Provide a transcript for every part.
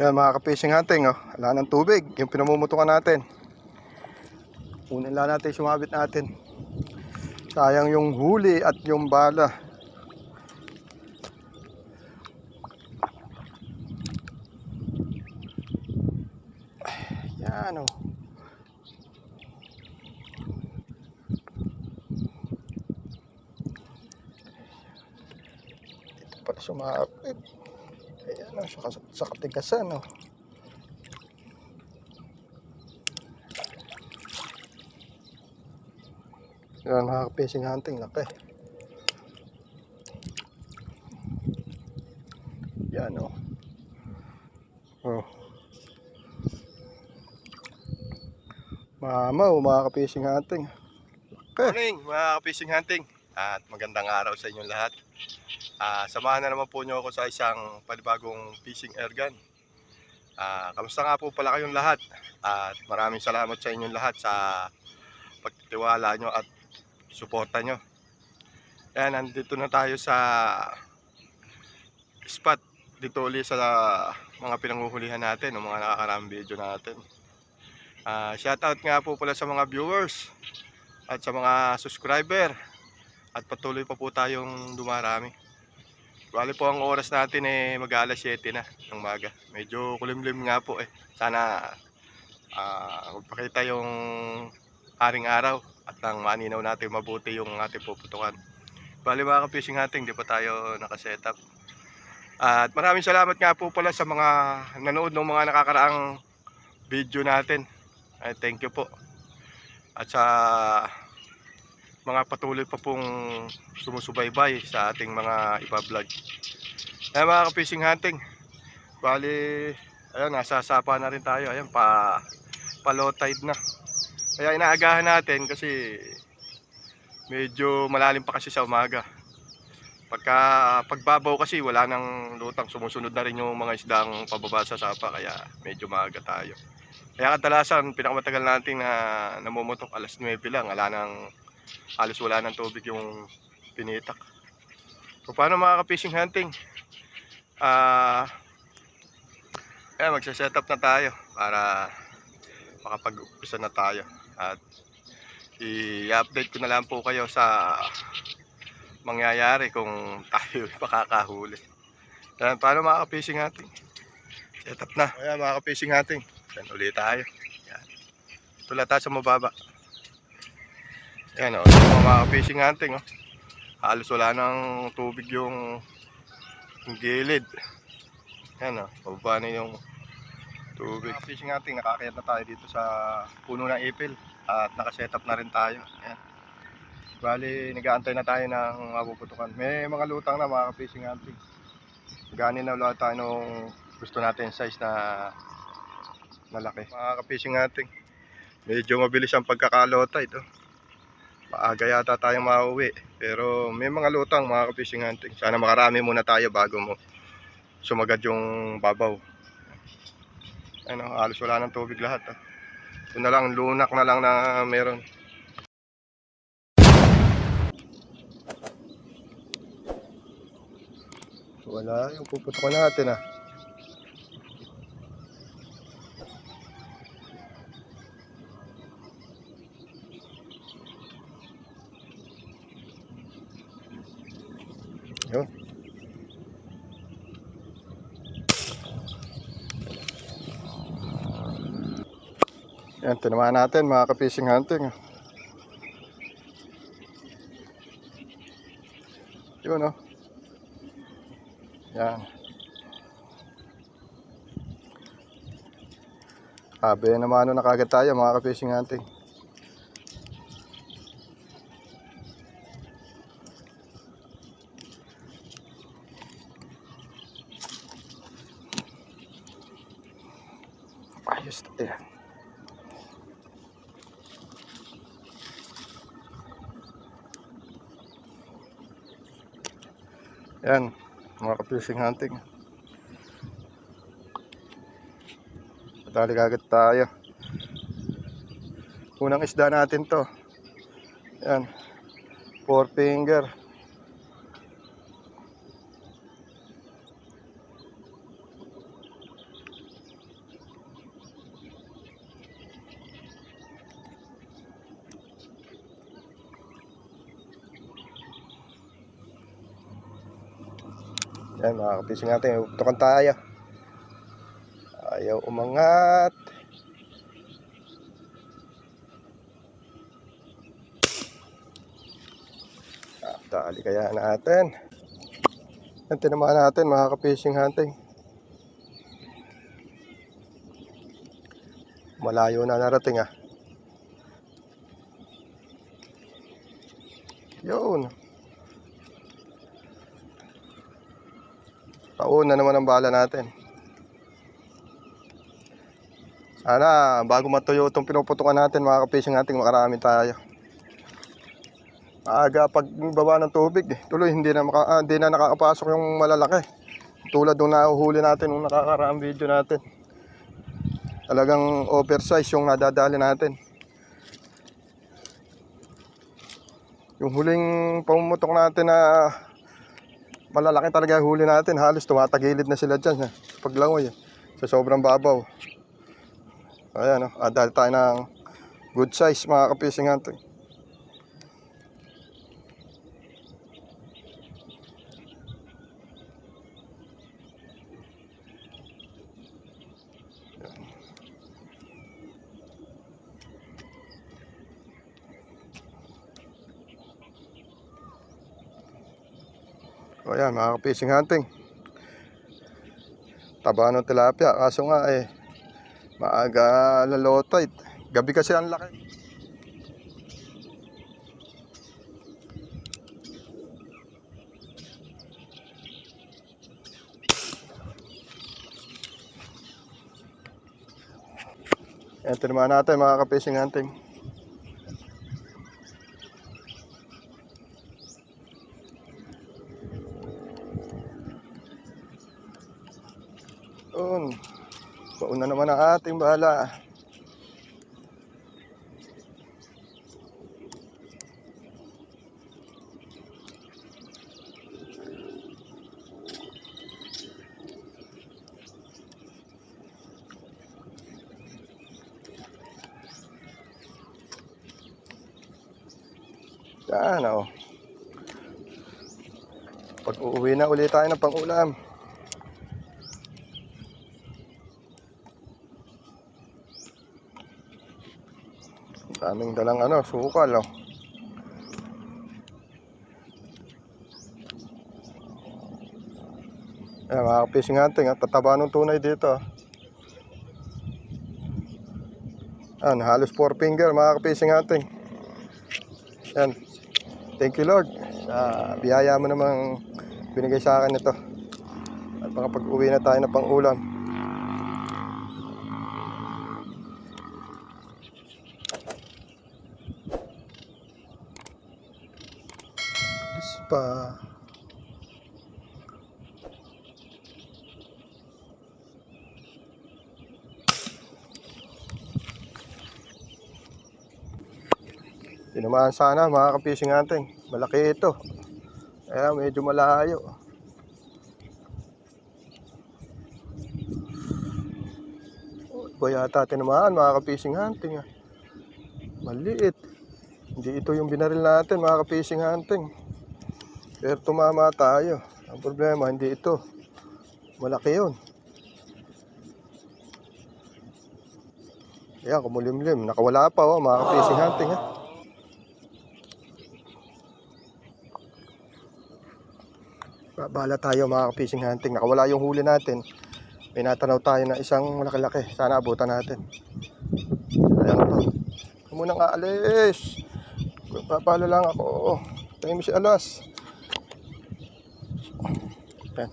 Yan mga ka-fishing hunting, oh. wala ng tubig, yung pinamumutukan natin. Kunin lang natin, sumabit natin. Sayang yung huli at yung bala. Yan oh. Dito pala sumabit. Oh, sa, sa katigasan oh. Yan nakaka-fishing hunting, laki. Yan oh. Oh. Mama, oh, mga ka-fishing hunting. Morning, mga ka-fishing hunting. At magandang araw sa inyong lahat. Ah, samahan na naman po niyo ako sa isang panibagong fishing air gun. Ah, kamusta nga po pala kayong lahat? At maraming salamat sa inyong lahat sa pagtitiwala nyo at suporta nyo. Ayan, nandito na tayo sa spot dito ulit sa mga pinanguhulihan natin, o mga nakakaraming video natin. Ah, shoutout nga po pala sa mga viewers at sa mga subscriber at patuloy pa po tayong dumarami. Bali po ang oras natin eh mag alas 7 na ng maga. Medyo kulimlim nga po eh. Sana ah magpakita yung haring araw at nang maninaw natin mabuti yung ating puputukan. Bali mga ka-fishing hunting, di pa tayo nakasetup. At maraming salamat nga po pala sa mga nanood ng mga nakakaraang video natin. Ay, thank you po. At sa mga patuloy pa pong sumusubaybay sa ating mga iba-vlog. Ayan mga ka-fishing hunting. Bali, ayan, nasa sapa na rin tayo. Ayan, pa, pa low tide na. Kaya inaagahan natin kasi medyo malalim pa kasi sa umaga. Pagka pagbabaw kasi wala nang lutang sumusunod na rin yung mga isdang pababa sa sapa kaya medyo maaga tayo. Kaya kadalasan pinakamatagal natin na namumutok alas 9 lang, wala nang halos wala nang tubig yung pinitak. So paano mga ka-fishing hunting? Ah eh magse-set up na tayo para makapag-umpisa na tayo at i-update ko na lang po kayo sa mangyayari kung tayo makakahuli. Yan, paano mga ka-fishing hunting? Set up na. Ayan mga ka-fishing hunting. Yan ulit tayo. Yan. Tula tayo sa mababa. Yan o, yung mga fishing hunting oh. Halos wala nang tubig yung, yung gilid. Yan o, pababa na yung tubig. Mga fishing hunting, nakakayat na tayo dito sa puno ng ipil. At nakasetup na rin tayo. Yan. Bali, nag-aantay na tayo ng mapuputukan. May mga lutang na mga fishing hunting. Ganin na ulit tayo nung gusto natin size na malaki. Mga ka-fishing hunting. Medyo mabilis ang pagkakalota ito. Maaga yata tayong mauwi. Pero may mga lutang mga ka-fishing hunting. Sana makarami muna tayo bago mo sumagad yung babaw. Ano, halos wala ng tubig lahat. Ah. Ito na lang, lunak na lang na meron. Wala, yung puputukan natin ah. Tinamaan natin mga ka-fishing hunting. Yun oh. Yan. Sabi naman ano na kagad tayo mga ka-fishing hunting. Ayos na yan. Yan, mga ka-fishing hunting. Patali kagad tayo. Unang isda natin to. Yan. Four finger. Yan mga kapising natin, tukan tayo. Ayaw umangat. Ah, Dali kaya natin. Yan tinamaan natin mga kapising hunting. Malayo na narating ah. Yun. Pauna naman ang bala natin. Sana bago matuyo itong pinuputukan natin mga kapising natin makarami tayo. Maaga pag baba ng tubig, eh, tuloy hindi na, maka, ah, hindi na nakakapasok yung malalaki. Tulad nung nahuhuli natin nung nakakaraang video natin. Talagang oversize yung nadadali natin. Yung huling pumutok natin na malalaki talaga huli natin. Halos tumatagilid na sila dyan sa paglangoy. Sa sobrang babaw. Ayan, oh, adal tayo ng good size mga kapising natin. O yan, mga kapising hunting. Taba ng tilapia. Kaso nga eh, maaga lalotay. Gabi kasi ang laki. Yan, tinamaan natin mga kapising hunting. Yun. Pauna naman ang ating bahala. Yan o. Pag uuwi na ulit tayo ng pang-ulam. Daming dalang ano, sukal oh. Ayan, mga fishing hunting at tataba ng tunay dito. ah. Ayan, halos 4 finger mga fishing hunting. Ayan. Thank you Lord sa biyaya mo namang binigay sa akin ito. At makapag-uwi na tayo ng pang-ulam. Alis pa. Tinamaan sana mga kapising natin. Malaki ito. Kaya medyo malayo. Iba yata tinamaan mga kapising hunting. ah. Maliit. Hindi ito yung binaril natin mga kapising hunting. Pero tumama tayo. Ang problema, hindi ito. Malaki yun. Ayan, kumulimlim. Nakawala pa oh, mga kapising hunting. ah. Babala tayo mga fishing hunting. Nakawala yung huli natin. May natanaw tayo na isang malaki-laki. Sana abutan natin. Ayan to. Huwag mo aalis. Papalo lang ako. Tayo mo si Alas. Ayan.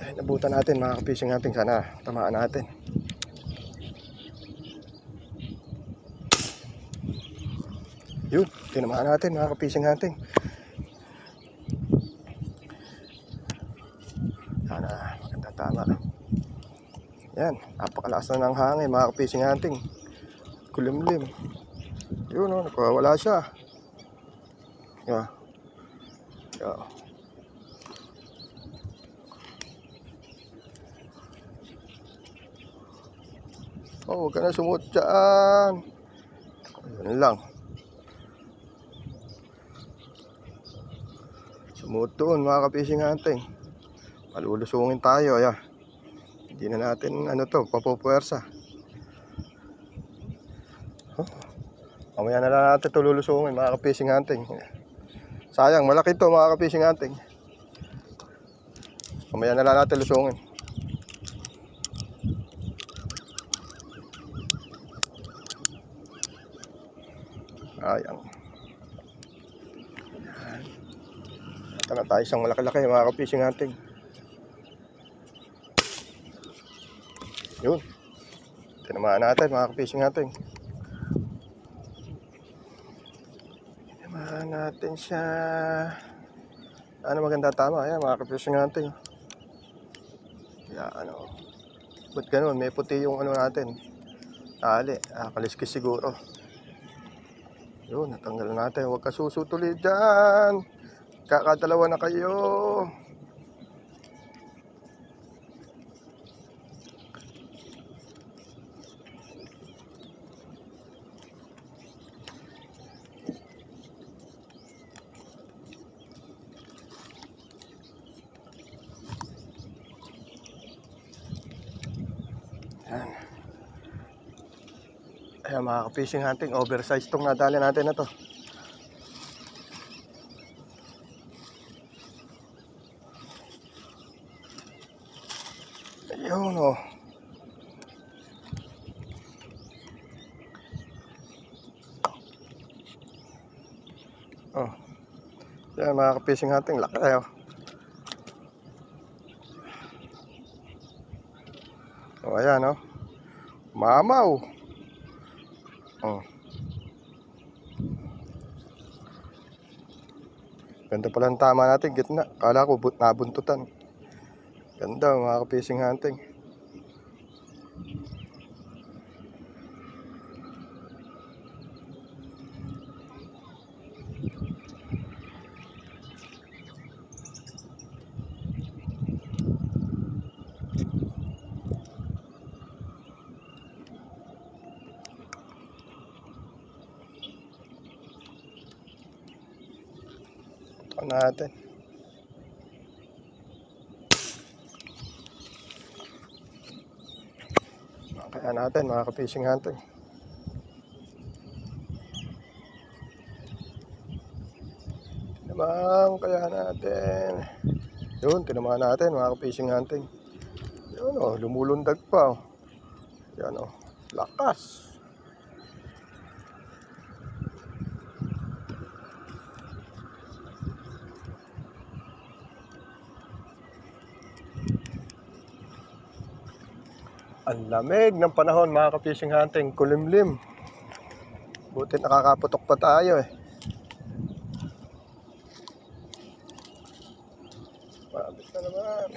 Ayan, abutan natin mga fishing hunting. Sana tamaan natin. Yun, tinamaan natin mga fishing hunting. Sana maganda tama. Yan, napakalakas na ng hangin mga kapising hunting. Kulimlim. Yun o, nakawala siya. Yeah. Yeah. Oh, huwag ka na sumut dyan. Yun lang. Remote doon mga kapising hunting. Palulusungin tayo. Ayan. Hindi na natin ano to, papupuwersa. Huh? Mamaya na lang natin ito lulusungin mga kapising hunting. Sayang, malaki to mga kapising hunting. Mamaya na lang natin lusungin. Ayan. Ito na tayo isang malaki-laki mga kapising hunting. Yun. Tinamaan natin mga kapising hunting. Tinamaan natin siya. Ano maganda tama? Ayan mga kapising hunting. Kaya ano. Ba't ganun? May puti yung ano natin. Tali. Ah, kaliskis siguro. Yun, natanggal natin. Huwag ka susutuli dyan. Kakadalawa na kayo. Mga ka-fishing hunting, oversize tong nadali natin na to. Ayun oh. Oh. Yan mga ka-fishing hunting, laki oh. Oh, ayan oh. Mamaw. Ganda pala ang tama natin, gitna. Kala ko nabuntutan. Ganda mga ka-fishing hunting. Ito natin. Kaya natin mga ka-fishing hunting. Tinamang kaya natin. Yun, tinamaan natin mga ka-fishing hunting. Yun oh, lumulundag pa oh. Yan oh, lakas. Lamig ng panahon mga ka-fishing hunting, kulimlim. Buti nakakaputok pa tayo eh. Mabit na naman.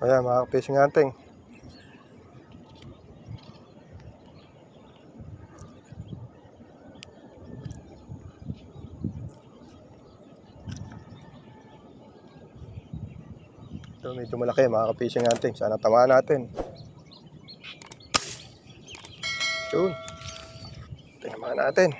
Ayan mga ka-fishing hunting. Malaki mga ka-fishing hunting. Sana tamaan natin. Yun. Tinamaan natin.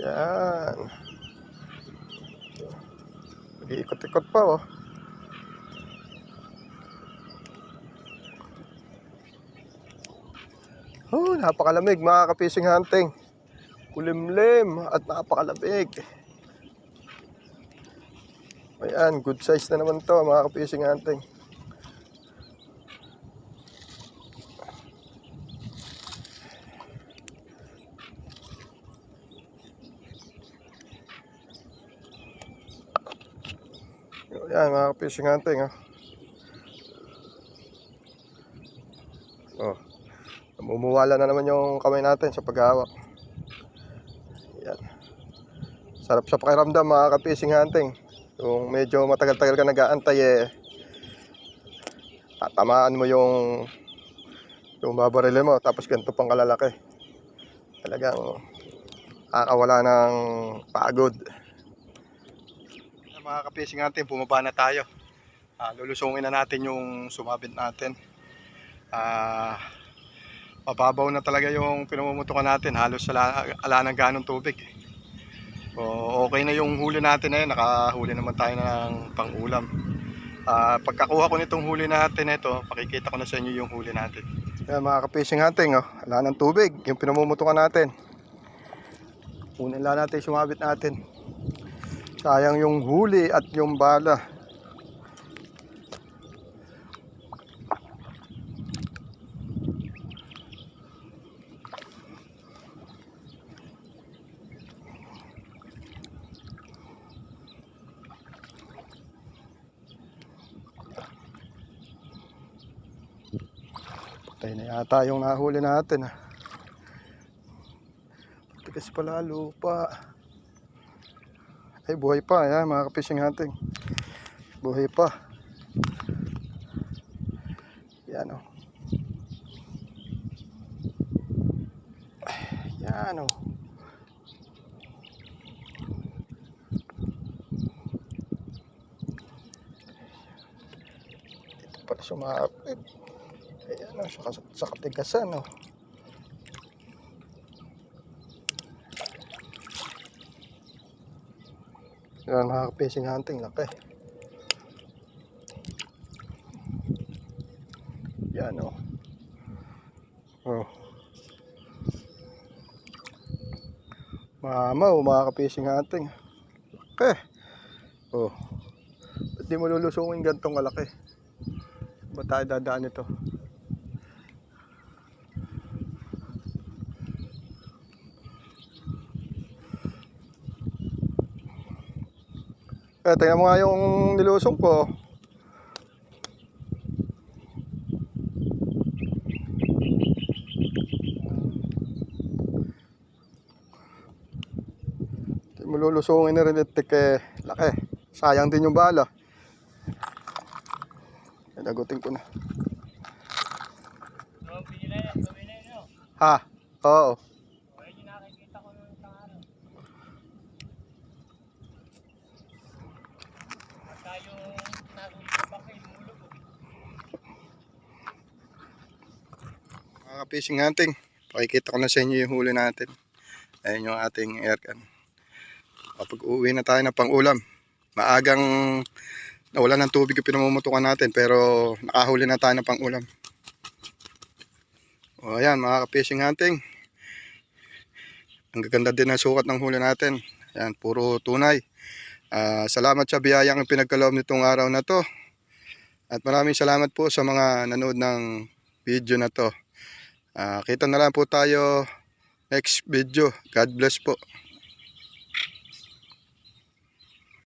Yan. Nag-iikot-ikot pa oh. Napakalamig mga ka-fishing hunting. Kulimlim at napakalamig. Ayan, good size na naman to mga ka-fishing hunting. Ayan mga ka-fishing hunting. Oh. Namumuwala na naman yung kamay natin sa paghawak. Yan. Sarap sa pakiramdam mga ka-fishing hunting. Yung medyo matagal-tagal ka nag-aantay eh, tatamaan mo yung yung babarili mo tapos ganito pang kalalaki. Talagang nakakawala ng pagod. Mga kapising natin, bumaba na tayo. Ah, lulusungin na natin yung sumabit natin. Ah, mababaw na talaga yung pinamumutukan natin. Halos ala, ala ng ganong tubig. O, okay na yung huli natin na yun. Nakahuli naman tayo ng pang-ulam. Ah, pagkakuha ko nitong huli natin ito, pakikita ko na sa inyo yung huli natin. Yan mga kapising natin, oh. wala ng tubig. Yung pinamumutukan natin. Kunin lang natin sumabit natin. Sayang yung huli at yung bala. Yung nahuli natin. Tigas pala lupa. Ay, buhay pa. Yan, mga kapising natin. Buhay pa. Yan o. Yan o. Dito pala sumapit. Ayan o, sa, sa katigasan o. Yan mga kapacing hunting, laki. Yan o. Oh. Mama o mga kapacing hunting. Laki. Oh. Ba't di mo lulusungin gantong kalaki? Ba't tayo dadaan ito? Eh, tingnan mo nga yung nilusong ko. Hindi mo lulusungin na rin itik eh. Laki. Sayang din yung bala. Nagutin ko na. Oh? Ha? Oo. O, yun yung nakikita ko nung isang araw. At tayo nahuli sa bangkay, lumulog. oh. Mga fishing hunting, pakikita ko na sa inyo yung huli natin. Ayan yung ating airgun. Kapag uwi na tayo ng pang-ulam, maagang nawala ng tubig yung pinamumutukan natin pero nakahuli na tayo ng pang-ulam. O ayan mga ka-fishing hunting. Ang gaganda din ang sukat ng huli natin. Ayan, puro tunay. Ah, salamat sa biyayang pinagkaloob nitong araw na to. At maraming salamat po sa mga nanood ng video na to. Ah, kita na lang po tayo next video. God bless po.